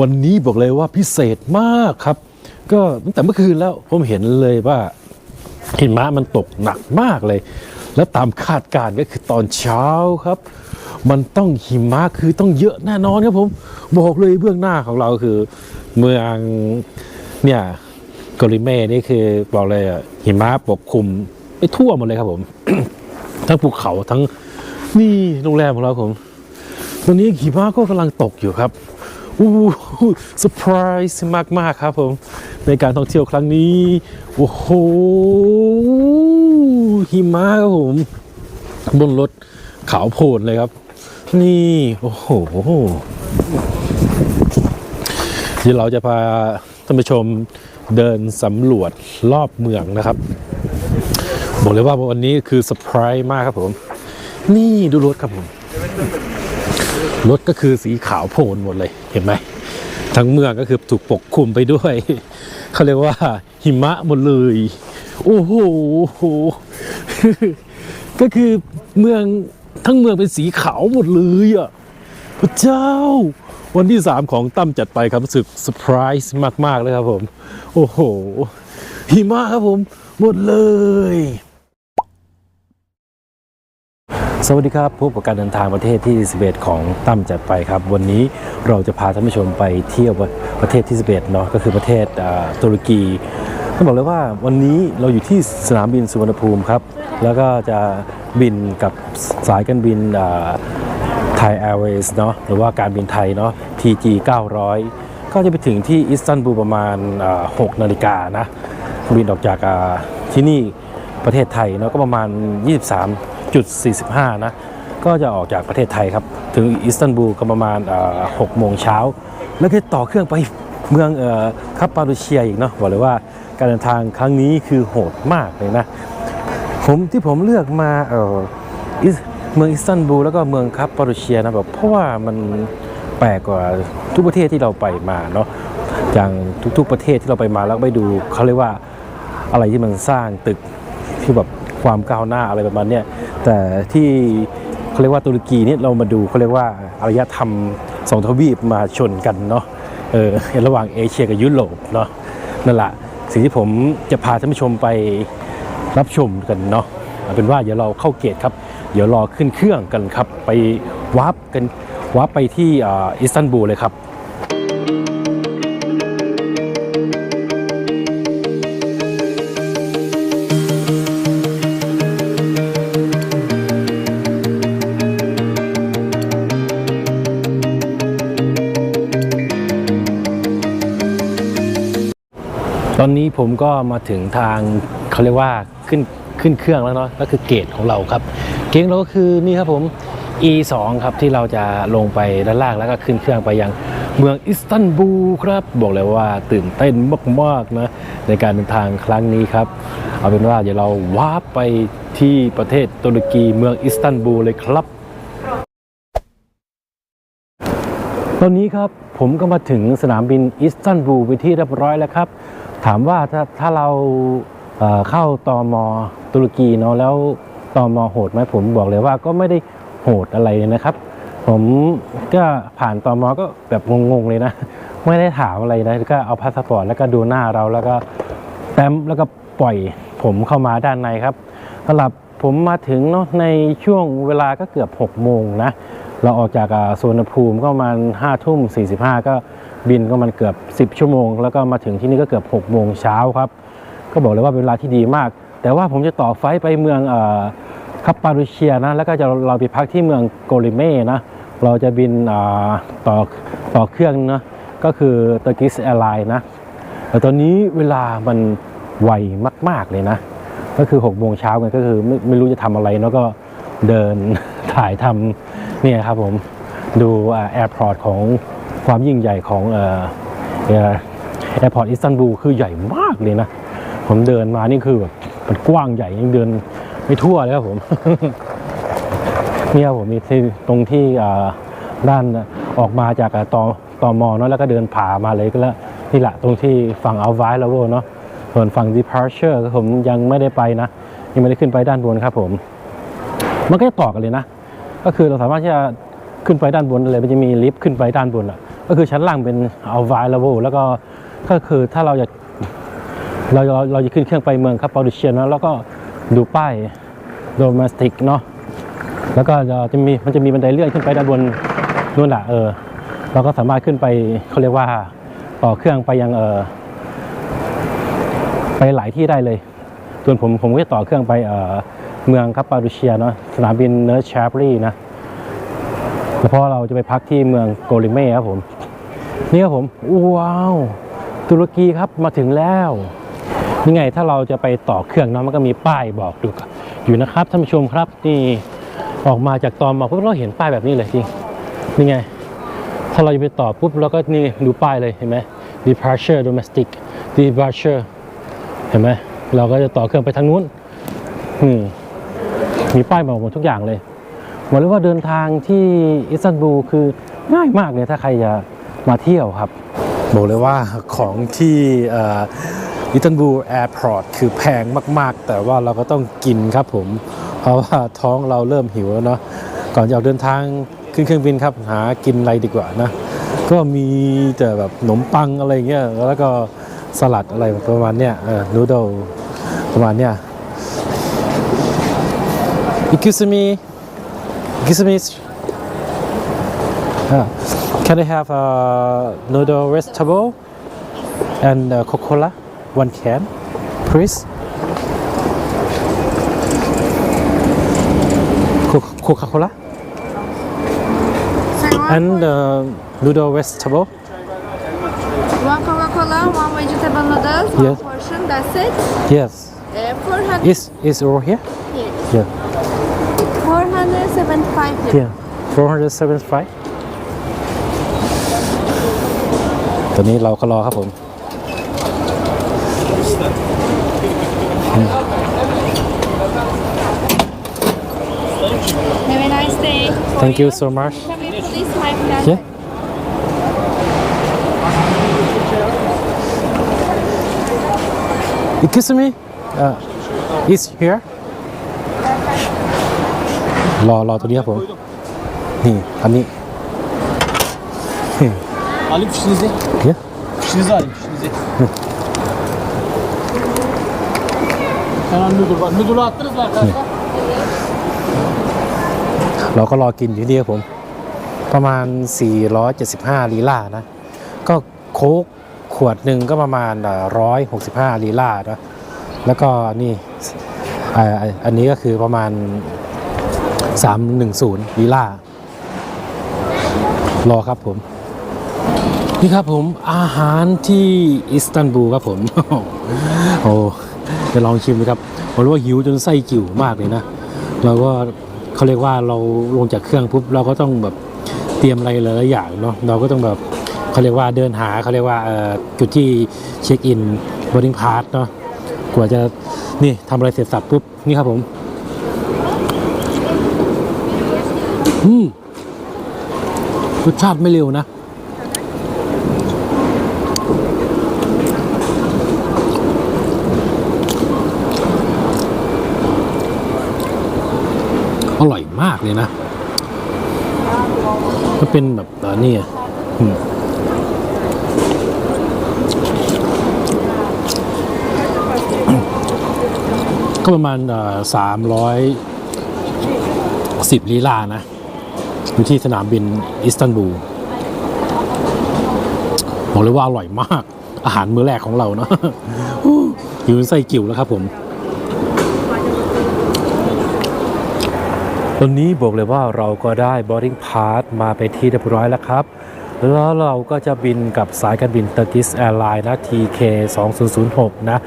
วันนี้บอกเลยว่าพิเศษมากครับ ก็ตั้งแต่เมื่อคืนแล้วผมเห็นเลยว่าหิมะมันตกหนักมากเลย แล้วตามคาดการณ์ก็คือตอนเช้าครับ มันต้องหิมะคือต้องเยอะแน่นอนครับผมบอกเลยเบื้องหน้าของเราคือ เมืองเนี่ยโกริเม่นี่คือบอกเลยอะหิมะปกคลุมไปทั่วหมดเลยครับผม ทั้งภูเขาทั้งนี่โรงแรมของเราผมตอนนี้หิมะก็กำลังตกอยู่ครับ อู้เซอร์ไพรส์มากๆครับผม ในการท่องเที่ยวครั้งนี้ โอ้โหหิมะครับผม บนรถขาวโพลนเลยครับ นี่ โอ้โหเดี๋ยวเราจะพาท่านผู้ชมเดินสำรวจรอบเมืองนะครับ บอกเลยว่าวันนี้คือเซอร์ไพรส์มากครับผม นี่ดูรถครับผม รถก็คือสีขาวโพลนหมดเลยเห็นไหมทั้งเมืองก็คือถูกปกคลุมไปด้วยเขาเรียกว่าหิมะหมดเลย โอ้โหก็คือเมืองทั้งเมืองเป็นสีขาวหมดเลยอะพระเจ้า วันที่ 3 ของตั้มจัดไปครับรู้สึกเซอร์ไพรส์มาก ๆ เลยครับผม โอ้โหหิมะครับผม หมดเลย สวัสดีครับพบกับการเดินทางประเทศที่ 11 ของตั้มจัดไปครับ วันนี้เราจะพาท่านผู้ชมไปเที่ยวประเทศที่ 11เนาะก็คือประเทศตุรกีต้องบอกเลยว่าวันนี้เราอยู่ที่สนามบินสุวรรณภูมิครับ แล้วก็จะบินกับสายการบินไทยแอร์เวย์เนาะหรือว่าการบินไทยเนาะ TG 900 ก็จะไปถึงที่อิสตันบูลประมาณ 6 นาฬิกานะบินออกจากที่นี่ประเทศไทยเนาะก็ประมาณ 23.45 นะ ก็จะออกจากประเทศไทยครับ ถึงอิสตันบูลก็ประมาณ6โมงเช้า แล้วก็ต่อเครื่องไปเมืองคัปาดูเชียอีกเนาะบอกเลยว่าการเดินทางครั้งนี้คือโหดมากเลยนะ ผมที่ผมเลือกมาเออเมืองอิสตันบูลแล้วก็เมืองคัปปาดูเชียนะแบบเพราะว่ามันแปลกกว่าทุกประเทศที่เราไปมาเนาะอย่างทุก ๆ ประเทศที่เราไปมาแล้วไปดูเขาเรียกว่าอะไรที่มันสร้างตึกที่แบบความก้าวหน้าอะไรประมาณเนี้ย แต่ที่เขาเรียกว่าตุรกีนี่เรามาดูเขาเรียกว่าอารยธรรมสองทวีปมาชนกันเนาะเออระหว่างเอเชียกับยุโรปเนาะนั่นแหละสิ่งที่ผมจะพาท่านผู้ชมไปรับชมกันเนาะเอาเป็นว่าเดี๋ยวเราเข้าเกตครับ เดี๋ยวรอขึ้นเครื่องกันครับ ไปวาร์ปกันวาร์ปไปที่อิสตันบูลเลยครับ อนนี้ผมก็มาถึงทางเขาเรียกว่าขึ้นขึ้นเครื่องแล้วเนาะก็คือเกตของเราครับ เกตของเราก็คือนี่ครับผม E2 ครับที่เราจะลงไปด้านล่างแล้วก็ขึ้นเครื่องไปยังเมืองอิสตันบูลครับบอกเลยว่าตื่นเต้นมากๆนะในการเดินทางครั้งนี้ครับ เอาเป็นว่าเดี๋ยวเราวาร์ปไปที่ประเทศตุรกีเมืองอิสตันบูลเลยครับ ตอนนี้ครับผมก็มาถึงสนามบินอิสตันบูลไปที่เรียบร้อยแล้วครับ ถามว่าถ้าถ้าเราเข้าตอมตุรกีเนาะแล้วตอมโหดไหมผมบอกเลยว่าก็ไม่ได้โหดอะไรนะครับ ผมก็ผ่านตอมก็แบบงงๆเลยนะ ไม่ได้ถามอะไรนะก็เอาพาสปอร์ตแล้วก็ดูหน้าเราแล้วก็แต้มแล้วก็ปล่อยผมเข้ามาด้านในครับสำหรับผมมาถึงเนาะในช่วงเวลาก็เกือบ 6 โมงนะ เราออกจากอ่าสุวรรณภูมิก็ประมาณห้าทุ่มสี่สิบห้าก็ บินก็มันเกือบ 10 ชั่วโมง แล้วก็มาถึงที่นี่ก็เกือบ6โมงเช้าครับ ก็บอกเลยว่าเป็นเวลาที่ดีมาก แต่ว่าผมจะต่อไฟไปเมืองคัปปารูเชียนะ แล้วก็จะเราไปพักที่เมืองโกลิเม่นะ เราจะบินต่อต่อเครื่องนะ ก็คือต u r กิสแอร์ไลน์นะ แต่ตอนนี้เวลามันไวมาก ๆเลยนะ ก็คือ6โมงเช้าไงก็คือไม่ไม่รู้จะทำอะไรแล้วก็เดินถ่ายทำเนี่ยครับผมดูแอร์พอร์ตของ ความยิ่งใหญ่ของเอ่อแอร์พอร์ตอิสตันบูลคือใหญ่มากเลยนะ ผมเดินมานี่คือแบบมันกว้างใหญ่ยังเดินไม่ทั่วเลยครับผมเนี่ยผมมีที่ตรงที่ด้านออกมาจากอ่าตอตอมอเนาะแล้วก็เดินผ่ามาเลยก็แล้วนี่แหละตรงที่ฝั่งเอาไวแล้วเนาะส่วนฝั่ง departure ผมยังไม่ได้ไปนะ ยังไม่ได้ขึ้นไปด้านบนครับผม มันก็จะต่อกันเลยนะ ก็คือเราสามารถที่จะขึ้นไปด้านบนเลยมันจะมีลิฟต์ขึ้นไปด้านบนอะ ก็คือชั้นล่างเป็น available แล้วก็ก็คือถ้าเราอยากเราเราเราจะขึ้นเครื่องไปเมืองคาปาดิเชียนะแล้วก็ดูป้าย domestic เนาะแล้วก็จะมีมันจะมีบันไดเลื่อนขึ้นไปด้านบนนู่นแหละเออเราก็สามารถขึ้นไปเขาเรียกว่าต่อเครื่องไปยังเออไปหลายที่ได้เลยส่วนผมผมก็จะต่อเครื่องไปเออเมืองคาปาดิเชียเนาะสนามบินเนิร์ชแชปรีนะแล้วเพราะเราจะไปพักที่เมืองโกลิเม่ครับผม นี่ครับผมว้าวตุรกีครับมาถึงแล้วนี่ไงถ้าเราจะไปต่อเครื่องเนาะมันก็มีป้ายบอกดูอยู่นะครับท่านผู้ชมครับนี่ออกมาจากตอมอปุ๊บเราเห็นป้ายแบบนี้เลยจริงนี่ไง ถ้าเราจะไปต่อปุ๊บเราก็นี่ดูป้ายเลยเห็นไหม departure domestic departure เห็นไหมเราก็จะต่อเครื่องไปทางนู้นอืมมีป้ายบอกหมดทุกอย่างเลยบอกเลยว่าเดินทางที่อิสตันบูลคือง่ายมากเลยถ้าใครจะ มาเที่ยวครับ บอกเลยว่าของที่อิสตันบูลแอร์พอร์ตคือแพงมาก ๆ แต่ว่าเราก็ต้องกินครับผม เพราะว่าท้องเราเริ่มหิวแล้วเนาะก่อนจะออกเดินทางขึ้นเครื่องบินครับหากินอะไรดีกว่านะ ก็มีแต่แบบขนมปังอะไรเงี้ยแล้วก็สลัดอะไรประมาณเนี้ยเออนูโดประมาณเนี้ย Excuse me Excuse me Ah, Can I have a noodle vegetable and uh, Coca-Cola? One can. Please. Coca-Cola. And uh, noodle vegetable. One Coca-Cola, one vegetable noodles, one Yes. portion, that's it. yes. Uh, 400, is is over here? Yes. yeah. 475 yeah. 475 ตอนนี้เราก็รอครับผม Have a nice day. For thank you so much Can we please my plan? Yeah. Excuse me uh, is here รอรอตัวนี้ครับผม นี่ อันนี้ Alayım fişinizi. Yeah. Fişinizi alayım fişinizi. Hemen noodle var. Noodle'u attınız mı arkadaşlar? เราก็รอกินอยู่นี่ครับผม ประมาณ 475 ลีลานะ ก็โค้กขวดหนึ่งก็ประมาณเอ่อ165 ลีลานะแล้วก็นี่อ่าอันนี้ก็คือประมาณ 310 ลีลารอครับผม นี่ครับผมอาหารที่อิสตันบูลครับผม โอ้จะลองชิมดูครับผมรู้ว่าหิวจนไส้กิ่วมากเลยนะเราก็เขาเรียกว่าเราลงจากเครื่องปุ๊บเราก็ต้องแบบเตรียมอะไรหลายๆอย่างเนาะเราก็ต้องแบบเขาเรียกว่าเดินหาเขาเรียกว่าจุดที่เช็คอินบอร์ดิ้งพาสเนาะกว่าจะนี่ทำอะไรเสร็จสับปุ๊บนี่ครับผมอืมรสชาติไม่เร็วนะ อร่อย มากเลยนะมันเป็นแบบอ่านี่อะก็ประมาณสามร้อยสิบลีลานะ อยู่ที่สนามบินอิสตันบูลบอกเลยว่าอร่อยมาก อาหารมื้อแรกของเราเนาะหิวไส้กิ่วแล้วครับผม ตอ นนี้บอกเลยว่าเราก็ได้ boarding pass มาไปที่เรียบร้อยแล้วครับ แล้วเราก็จะบินกับสายการบิน Turkish Airlines นะ TK 2006 นะ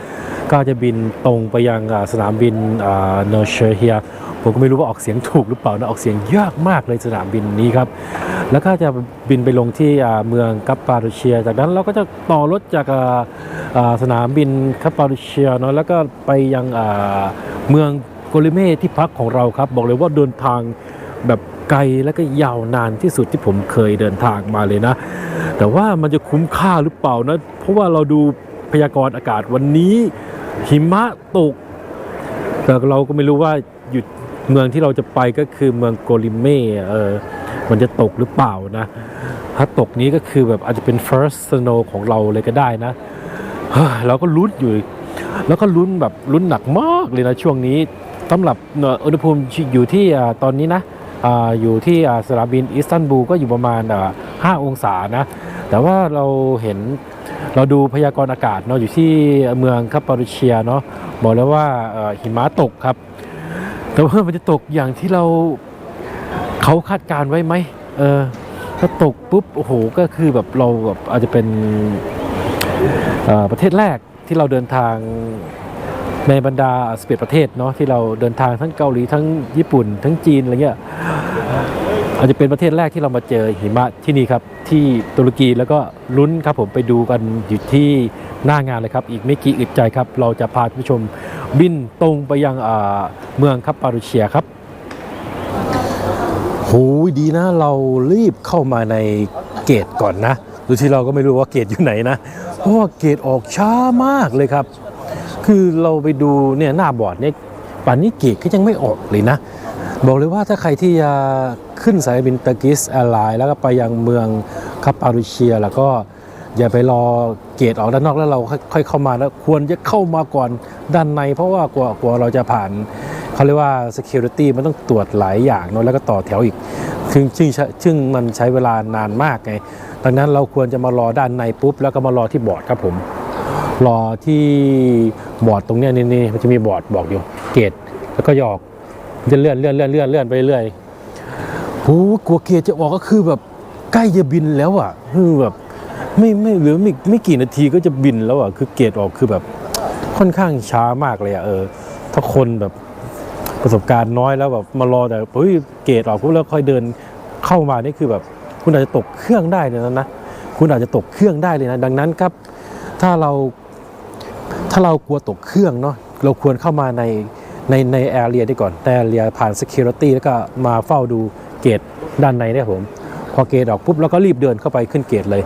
ก็จะบินตรงไปยังสนามบินเนอร์เชเฮียผมก็ไม่รู้ว่าออกเสียงถูกหรือเปล่านะ ออกเสียงยากมากเลยสนามบินนี้ครับ แล้วก็จะบินไปลงที่เมืองกัปปาโดเชีย จากนั้นเราก็จะต่อรถจากสนามบินกัปปาโดเชียเนาะแล้วก็ไปยังเมือง โกลิเม่ที่พักของเราครับ บอกเลยว่าเดินทางแบบไกลและก็ยาวนานที่สุดที่ผมเคยเดินทางมาเลยนะ แต่ว่ามันจะคุ้มค่าหรือเปล่านะ เพราะว่าเราดูพยากรณ์อากาศวันนี้หิมะตก แต่เราก็ไม่รู้ว่าหยุดเมืองที่เราจะไปก็คือเมืองโกลิเม่เออมันจะตกหรือเปล่านะ ถ้าตกนี้ก็คือแบบอาจจะเป็น first snow ของเราเลยก็ได้นะเราก็ลุ้นอยู่ แล้วก็ลุ้นแบบลุ้นหนักมากเลยนะช่วงนี้ สำหรับอุณหภูมิอยู่ที่ตอนนี้นะอยู่ที่สนามบินอิสตันบูลก็อยู่ประมาณอ่า5องศานะ แต่ว่าเราเห็นเราดูพยากรณ์อากาศเนาะอยู่ที่เมืองคาปารูเชียเนาะบอกแล้วว่าหิมะตกครับ แต่ว่ามันจะตกอย่างที่เราเขาคาดการไว้ไหมเออถ้าตกปุ๊บโอ้โหก็คือแบบเราแบบอาจจะเป็นประเทศแรกที่เราเดินทาง ในบรรดาสเปดประเทศเนาะที่เราเดินทางทั้งเกาหลีทั้งญี่ปุ่น ทั้งจีนอะไรเงี้ยอาจจะเป็นประเทศแรกที่เรามาเจอหิมะที่นี่ครับ ที่ตุรกีแล้วก็ลุ้นครับผมไปดูกันอยู่ที่หน้างานเลยครับ อีกไม่กี่อึดใจครับ เราจะพาผู้ชมบินตรงไปยังอ่าเมืองคัปปารุเชียครับโหดีนะเรารีบเข้ามาในเกตก่อนนะโดยที่เราก็ไม่รู้ว่าเกตอยู่ไหนนะเพราะว่าเกตออกช้ามากเลยครับ คือเราไปดูเนี่ยหน้าบอร์ดเนี่ยป่านนี้เกตก็ยังไม่ออกเลยนะ บอกเลยว่าถ้าใครที่จะขึ้นสายบินตะกิสแอร์ไลน์แล้วก็ไปยังเมืองคาปารุเชีย แล้วก็อย่าไปรอเกตออกด้านนอกแล้วเราค่อยเข้ามาแล้วควรจะเข้ามาก่อนด้านใน เพราะว่ากว่ากว่าเราจะผ่านเขาเรียกว่า security มันต้องตรวจหลายอย่างเนอะแล้วก็ต่อแถวอีกซึ่งซึ่งซึ่งมันใช้เวลานานมากไงดังนั้นเราควรจะมารอด้านในปุ๊บแล้วก็มารอที่บอร์ดครับผม รอที่บอร์ดตรงเนี้ยนี่นี่มันจะมีบอร์ดบอกอยู่เกตแล้วก็หยอกจะเลื่อนเลื่อนเลื่อนเลื่อนเลื่อนไปเรื่อยโอ้กลัวเกตจะออกก็คือแบบใกล้จะบินแล้วอะคือแบบไม่ไม่หลือไม่ไม่กี่นาทีก็จะบินแล้วอะคือเกตออกคือแบบค่อนข้างช้ามากเลยอะเออ ถ้าคนแบบประสบการณ์น้อยแล้วแบบมารอแต่เฮ้ยเกตออกปุ๊บแล้วค่อยเดินเข้ามานี่คือแบบ คุณอาจจะตกเครื่องได้เลยนะนะคุณอาจจะตกเครื่องได้เลยนะ ดังนั้นครับ ถ้าเรา ถ้าเรากลัวตกเครื่องเนาะเราควรเข้ามาในในในแอเรียได้ก่อนแต่แอเรียผ่าน Security แล้วก็มาเฝ้าดูเกตด้านในเนี่ยผม พอเกตออกปุ๊บเราก็รีบเดินเข้าไปขึ้นเกตเลย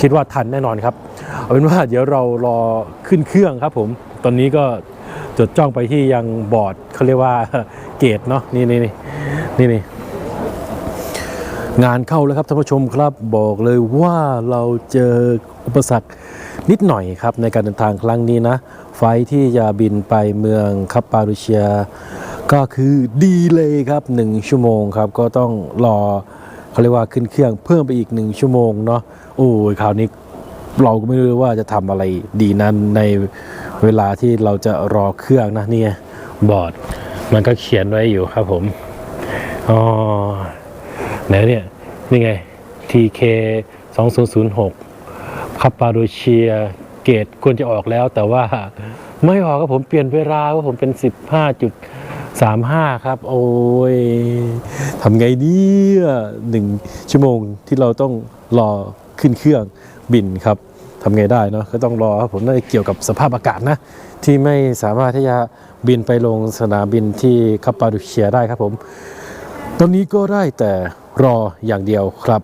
คิดว่าทันแน่นอนครับ เอาเป็นว่าเดี๋ยวเรารอขึ้นเครื่องครับผม ตอนนี้ก็จดจ้องไปที่ยังบอร์ดเขาเรียกว่าเกตเนาะนี่นี่นี่นี่นี่งานเข้าแล้วครับท่านผู้ชมครับบอกเลยว่าเราเจออุปสรรค นิดหน่อยครับในการเดินทางครั้งนี้นะ ไฟที่จะบินไปเมืองคาปารูเชีย ก็คือดีเลยครับ1ชั่วโมงครับก็ต้องรอเขาเรียกว่าขึ้นเครื่องเพิ่มไปอีก1ชั่วโมงเนาะโอ้ยคราวนี้เราก็ไม่รู้ว่าจะทำอะไรดีนั้นในเวลาที่เราจะรอเครื่องนะเนี่ยบอร์ดมันก็เขียนไว้อยู่ครับผมอ๋อไหนเนี่ยนี่ไง TK 2006 คาปาโดเชียเกตควรจะออกแล้ว แต่ว่าไม่ออกครับผมเปลี่ยนเวลาว่าผมเป็น 15.35 ครับ โอ้ยทำไงเนี่ยหนึ่งชั่วโมงที่เราต้องรอขึ้นเครื่องบินครับทำไงได้เนาะก็ต้องรอครับผมน่าจะเกี่ยวกับสภาพอากาศนะ ที่ไม่สามารถที่จะบินไปลงสนามบินที่คาปาโดเชียได้ครับผม ตอนนี้ก็ได้แต่รออย่างเดียวครับ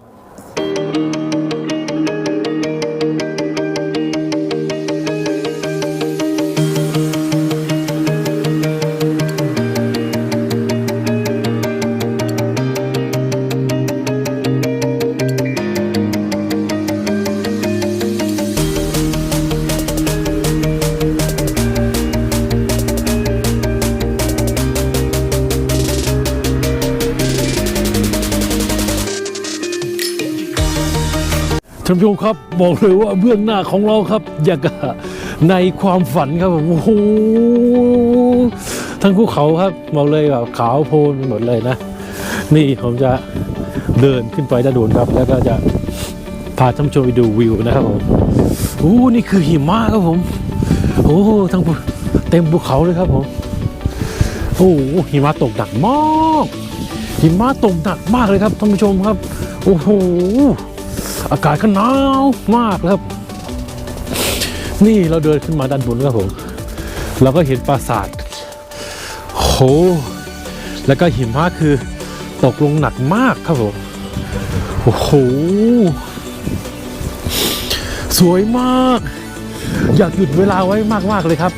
ท่านผู้ชมครับบอกเลยว่าเบื้องหน้าของเราครับอย่างกับในความฝันครับผมโอ้โหทั้งภูเขาครับบอกเลยแบบขาวโพลนไปหมดเลยนะ นี่ผมจะเดินขึ้นไปด้านบนครับ แล้วก็จะพาท่านผู้ชมไปดูวิวนะครับผมโอ้นี่คือหิมะครับผมโอ้ทั้งเต็มภูเขาเลยครับผมโอ้หิมะตกหนักมากหิมะตกหนักมากเลยครับท่านผู้ชมครับ โอ้โห อากาศก็หนาวมากครับ นี่เราเดินขึ้นมาด้านบนครับผมเราก็เห็นปราสาทโหแล้วก็หิมะคือตกลงหนักมากครับผมโอ้โหสวยมาก อยากหยุดเวลาไว้มาก ๆ เลยครับ